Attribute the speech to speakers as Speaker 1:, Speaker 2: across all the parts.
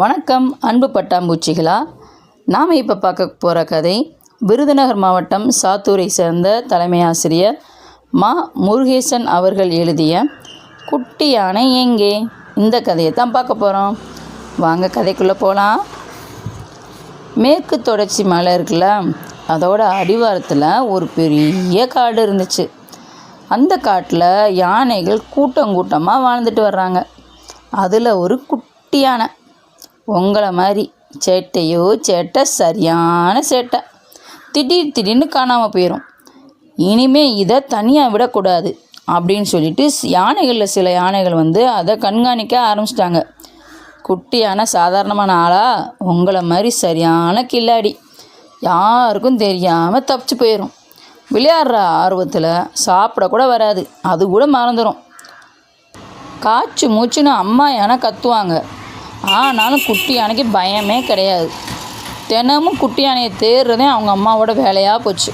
Speaker 1: வணக்கம் அன்பு பட்டாம்பூச்சிகளா? நாம் இப்போ பார்க்க போகிற கதை விருதுநகர் மாவட்டம் சாத்தூரை சேர்ந்த தலைமை ஆசிரியர் மா. முருகேசன் அவர்கள் எழுதிய குட்டி யானை எங்கே? இந்த கதையை தான் பார்க்க போகிறோம் வாங்க கதைக்குள்ளே போகலாம் மேற்கு தொடர்ச்சி மலை இருக்குல்ல அதோட அடிவாரத்தில் ஒரு பெரிய காடு இருந்துச்சு. அந்த காட்டில் யானைகள் கூட்டம் கூட்டமாக வாழ்ந்துட்டு வர்றாங்க. அதில் ஒரு குட்டி யானை. உங்களை மாதிரி சேட்டையோ சேட்டை சரியான சேட்டை. திடீர் திடீர்னு காணாமல் போயிடும் இனிமே இதை தனியாக விடக்கூடாது அப்படின்னு சொல்லிட்டு யானைகளில் சில யானைகள் வந்து அதை கண்காணிக்க ஆரம்பிச்சிட்டாங்க. குட்டியான சாதாரணமான ஆளா உங்களை மாதிரி சரியான கில்லாடி. யாருக்கும் தெரியாமல் தப்பிச்சு போயிடும் விளையாடுற ஆர்வத்தில் சாப்பிடக்கூட வராது. அது கூட மறந்துடும் காய்ச்சி மூச்சுன்னு அம்மா யானை கத்துவாங்க. ஆனாலும் குட்டி யானைக்கு பயமே கிடையாது. தினமும் குட்டி யானையை தேடுறதே அவங்க அம்மாவோட வேலையாக போச்சு.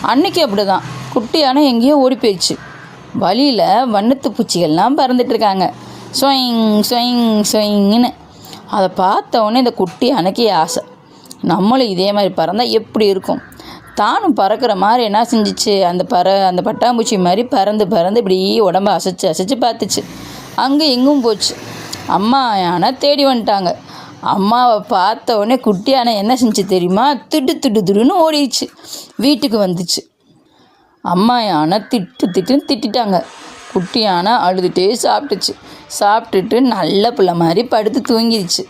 Speaker 1: அன்னைக்கு அப்படி தான் குட்டி யானை எங்கேயோ ஓடி போயிடுச்சு. வழியில் வண்ணத்து பூச்சிகள்லாம் பறந்துட்டு இருக்காங்க ஸ்வயிங் ஸ்வயிங் ஸ்வயிங்னு அதை பார்த்தவொடனே இந்த குட்டி அணைக்கே ஆசை. நம்மளும் இதே மாதிரி பறந்தால் எப்படி இருக்கும்? தானும் பறக்கிற மாதிரி என்ன செஞ்சிச்சு? அந்த பற அந்த பட்டாம்பூச்சி மாதிரி பறந்து பறந்து இப்படி உடம்பு அசைச்சு அசைச்சு பார்த்துச்சு. அங்கே எங்கும் போச்சு. அம்மா யானை தேடி வந்துட்டாங்க. அம்மாவை பார்த்த உடனே குட்டி யானை என்ன செஞ்சு தெரியுமா? திட்டு திட்டு திடுன்னு ஓடிடுச்சு. வீட்டுக்கு வந்துச்சு. அம்மா யானை திட்டு திட்டுன்னு திட்டிட்டாங்க. குட்டி யானை அழுதுகிட்டே சாப்பிட்டுச்சு. சாப்பிட்டுட்டு நல்ல பிள்ளை மாதிரி படுத்து தூங்கிடுச்சு.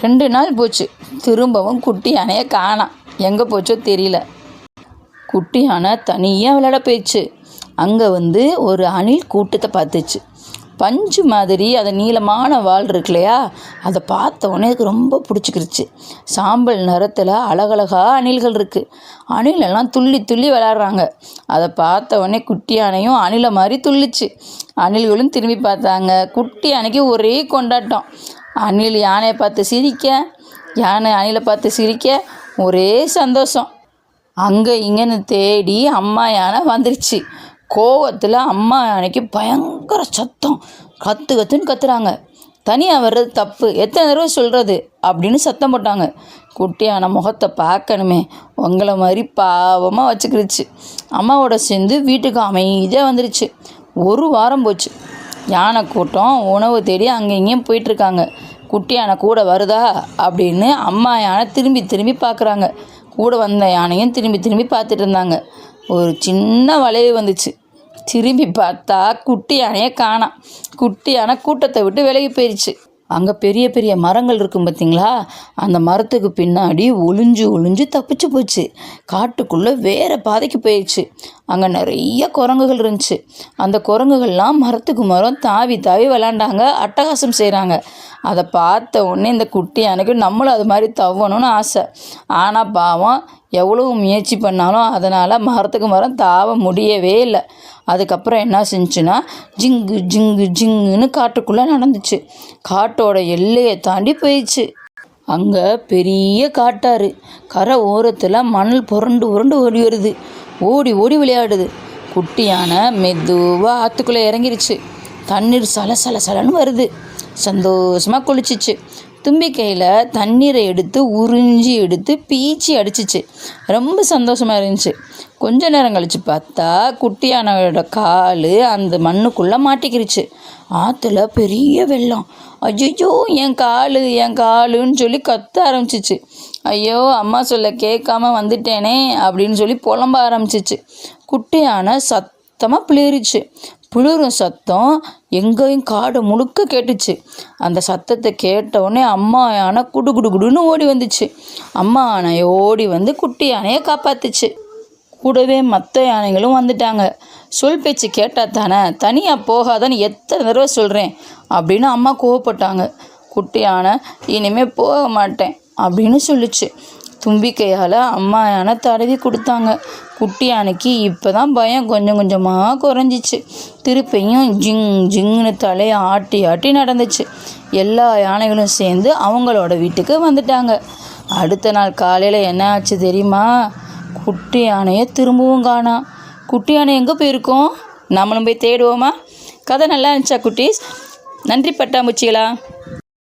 Speaker 1: ரெண்டு நாள் போச்சு. திரும்பவும் குட்டி யானையை காணாம் எங்கே போச்சோ தெரியல. குட்டி யானை தனியாக விளையாட போயிடுச்சு. அங்கே வந்து ஒரு அணில் கூட்டத்தை பார்த்துச்சு. பஞ்சு மாதிரி அது நீளமான வால் இருக்கு இல்லையா? அதை பார்த்த உடனே எனக்கு ரொம்ப பிடிச்சிக்கிருச்சு. சாம்பல் நிறத்தில் அழகழகா அணில்கள் இருக்குது அணிலெல்லாம் துள்ளி துள்ளி விளாட்றாங்க அதை பார்த்த உடனே குட்டி யானையும் அணிலை மாதிரி துள்ளிச்சு. அணில்களும் திரும்பி பார்த்தாங்க. குட்டி யானைக்கு ஒரே கொண்டாட்டம். அணில் யானையை பார்த்து சிரிக்க யானை அணிலை பார்த்து சிரிக்க ஒரே சந்தோஷம். அங்கே இங்கேன்னு தேடி அம்மா யானை வந்துருச்சு. கோவத்தில் அம்மா யானைக்கு பயங்கர சத்தம். கற்று கற்றுன்னு கத்துறாங்க. தனியாக வர்றது தப்பு. எத்தனை தடவை சொல்கிறது அப்படின்னு சத்தம் போட்டாங்க. குட்டியான முகத்தை பார்க்கணுமே. உங்களை மாதிரி பாவமாக வச்சுக்கிடுச்சு அம்மாவோட சேர்ந்து வீட்டுக்கு அமைதியாக வந்துருச்சு. ஒரு வாரம் போச்சு. யானை கூட்டம் உணவு தேடி அங்கே இங்கேயும் போயிட்டுருக்காங்க. குட்டி யானை கூட வருதா? அப்படின்னு அம்மா யானை திரும்பி திரும்பி பார்க்குறாங்க. கூட வந்த யானையும் திரும்பி திரும்பி பார்த்துட்டு இருந்தாங்க. ஒரு சின்ன வளைவு வந்துச்சு. திரும்பி பார்த்தா குட்டி யானையை காணாம் குட்டி யானை கூட்டத்தை விட்டு விலகி போயிடுச்சு அங்கே பெரிய பெரிய மரங்கள் இருக்கும் பார்த்தீங்களா அந்த மரத்துக்கு பின்னாடி ஒளிஞ்சு ஒளிஞ்சு தப்பிச்சு போச்சு. காட்டுக்குள்ளே வேறு பாதைக்கு போயிடுச்சு அங்கே நிறைய குரங்குகள் இருந்துச்சு. அந்த குரங்குகள்லாம் மரத்துக்கு மரம் தாவி தாவி விளாண்டாங்க. அட்டகாசம் செய்கிறாங்க அதை பார்த்த உடனே இந்த குட்டி யானைக்கு நம்மளும் அது மாதிரி தவணும்னு ஆசை. ஆனால் பாவம் எவ்வளவு முயற்சி பண்ணாலும் அதனால் மரத்துக்கு மரம் தாவ முடியவே இல்லை. அதுக்கப்புறம் என்ன செஞ்சுன்னா ஜிங்கு ஜிங்கு ஜிங்குன்னு காட்டுக்குள்ளே நடந்துச்சு. காட்டோட எல்லையை தாண்டி போயிடுச்சு. அங்கே பெரிய காட்டாறு. கரை ஓரத்தில் மணல் புரண்டு புரண்டு ஓடி வருது. ஓடி ஓடி விளையாடுது. குட்டியான மெதுவாக ஆற்றுக்குள்ளே இறங்கிருச்சு. தண்ணீர் சல சல சலன்னு வருது. சந்தோஷமாக குளிச்சிச்சு. தும்பிக்கையில் தண்ணீரை எடுத்து உறிஞ்சி எடுத்து பீச்சி அடிச்சிச்சு. ரொம்ப சந்தோஷமாக இருந்துச்சு. கொஞ்ச நேரம் கழிச்சு பார்த்தா குட்டியானவரோட கால் அந்த மண்ணுக்குள்ளே மாட்டிக்கிருச்சு. ஆற்றுல பெரிய வெள்ளம். ஐயோ என் கால் என் காலுன்னு சொல்லி கத்த ஆரம்பிச்சிச்சு. ஐயோ அம்மா சொல்ல கேட்காம வந்துட்டேனே அப்படின்னு சொல்லி புலம்ப ஆரம்பிச்சிச்சு. குட்டி யானை சத்தமாக பிளிரிச்சு. பிளிரும் சத்தம் எங்கேயும் காடு முழுக்க கேட்டுச்சு. அந்த சத்தத்தை கேட்டவுடனே அம்மா யானை குடு குடு குடுன்னு ஓடி வந்துச்சு. அம்மா யானை ஓடி வந்து குட்டி யானையை காப்பாத்துச்சு. கூடவே மற்ற யானைகளும் வந்துட்டாங்க. சொல் பேச்சு கேட்டால் தானே தனியாக போகாதன்னு எத்தனை தடவை சொல்கிறேன் அப்படின்னு அம்மா கோவப்பட்டாங்க. குட்டி யானை இனிமேல் போக மாட்டேன் அப்படின்னு சொல்லுச்சு. தும்பிக்கையால் அம்மா யானை தடவி கொடுத்தாங்க. குட்டி யானைக்கு இப்போ தான் பயம் கொஞ்சம் கொஞ்சமாக குறைஞ்சிச்சு. திருப்பியும் ஜிங் ஜிங்னு தலையை ஆட்டி ஆட்டி நடந்துச்சு. எல்லா யானைகளும் சேர்ந்து அவங்களோட வீட்டுக்கு வந்துட்டாங்க. அடுத்த நாள் காலையில் என்ன ஆச்சு தெரியுமா? குட்டி யானையை திரும்பவும் காணாம் குட்டி யானை எங்கே போயிருக்கோம்? நம்மளும் போய் தேடுவோமா? கதை நல்லா இருந்துச்சா குட்டீஸ்? நன்றி பட்டாம்பூச்சிகளா?